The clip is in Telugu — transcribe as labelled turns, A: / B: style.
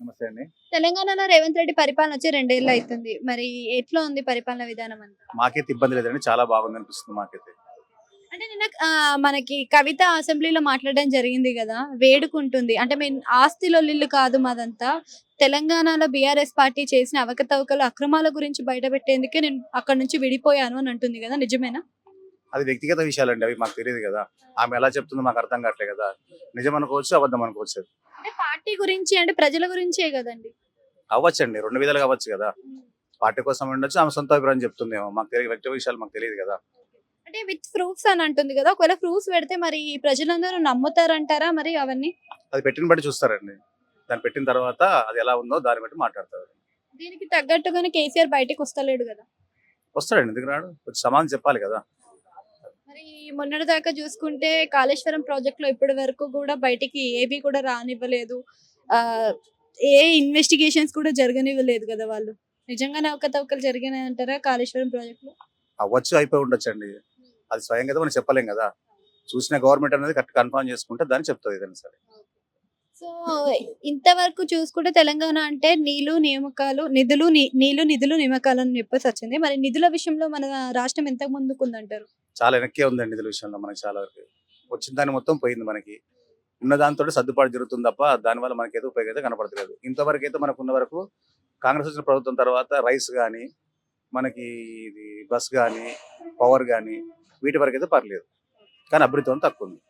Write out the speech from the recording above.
A: నమస్తే అండి.
B: తెలంగాణలో రేవంత్ రెడ్డి పరిపాలన వచ్చి రెండేళ్ళు అవుతుంది మరి ఎట్లా ఉంది పరిపాలన విధానం అంతా?
A: మాకైతే ఇబ్బంది లేదండి. చాలా బాగుంది అనిపిస్తుంది మాకైతే.
B: అంటే నిన్న మనకి కవిత అసెంబ్లీలో మాట్లాడడం జరిగింది కదా వేడుకుంటుంది. అంటే మేము ఆస్తిలొల్లిల్లు కాదు మాదంతా. తెలంగాణలో బీఆర్ఎస్ పార్టీ చేసిన అవకతవకలు అక్రమాల గురించి బయటపెట్టేందుకే నేను అక్కడ నుంచి విడిపోయాను అని అంటుంది కదా నిజమేనా?
A: అది వ్యక్తిగత విషయాలండి. అవి మాకు తెలియదు కదా. ఆమె ఎలా చెప్తుందో మాకు అర్థం కావట్లేదు కదా. నిజం అనుకోవచ్చు అబద్ధం అనుకోవచ్చు
B: పార్టీ గురించి అంటే ప్రజల గురించే కదండి.
A: అవ్వచ్చండి. రెండు విధాలుగా అవ్వచ్చు కదా. పార్టీ కోసం ఉండొచ్చు ఆమె సొంత అభిప్రాయం చెప్తుందేమో. మాకు తెలియదు వ్యక్తిగత విషయాలు మాకు తెలియదు కదా.
B: అంటే విత్ ప్రూఫ్స్ అని అంటుంది కదా. ఒకవేళ ప్రూఫ్స్ పెడితే మరి ప్రజలందరూ నమ్ముతారంటారా మరి అవన్నీ?
A: అది పెట్టిన బట్టి చూస్తారండి. దాన్ని పెట్టిన తర్వాత అది ఎలా ఉందో దాన్ని బట్టి మాట్లాడతారు.
B: దీనికి తగ్గట్టుగానే కేసీఆర్ బయటకు వస్తలేడు కదా.
A: వస్తాడండి. ఎందుకు రాడు? కొంచెం సమాధానం చెప్పాలి కదా.
B: మరి మొన్నటి దాకా చూసుకుంటే కాళేశ్వరం ప్రాజెక్ట్లో ఇప్పటి వరకు కూడా బయటికి ఏవి కూడా రానివ్వలేదు. ఆ ఏ ఇన్వెస్టిగేషన్స్ కూడా జరగనివ్వలేదు కదా వాళ్ళు. నిజంగానే అవకతవకలు జరిగినాయి అంటారా కాళేశ్వరం ప్రాజెక్ట్లో
A: అవ్వచ్చు అయిపోయి ఉండొచ్చండి. అది స్వయంగా కదా మనం చెప్పలేం కదా. చూసిన గవర్నమెంట్ అనేది కరెక్ట్ కన్ఫర్మ్ చేసుకుంటే దాన్ని చెప్తుంది ఏదైనా సరే.
B: సో ఇంతవరకు చూసుకుంటే తెలంగాణ అంటే నీళ్ళు నియామకాలు నిధులు నీళ్ళు నిధులు నియామకాలు అని చెప్పేసి వచ్చింది. మరి నిధుల విషయంలో మన రాష్ట్రం ఎంత ముందుకుందంటారు
A: చాలా వెనక్కే ఉందండి నిధుల విషయంలో మనకి చాలా వరకు. వచ్చిన దాన్ని మొత్తం పోయింది మనకి. ఉన్న దాంతో సర్దుబాటు జరుగుతుంది తప్ప దానివల్ల మనకి ఏదో ఉపయోగం అయితే కనపడతలేదు. ఇంతవరకు అయితే మనకు ఉన్న వరకు కాంగ్రెస్ వచ్చిన ప్రభుత్వం తర్వాత రైస్ కానీ మనకి ఇది బస్ కానీ పవర్ కానీ వీటి వరకు అయితే పర్లేదు. కానీ అభివృద్ధి తక్కువ ఉంది.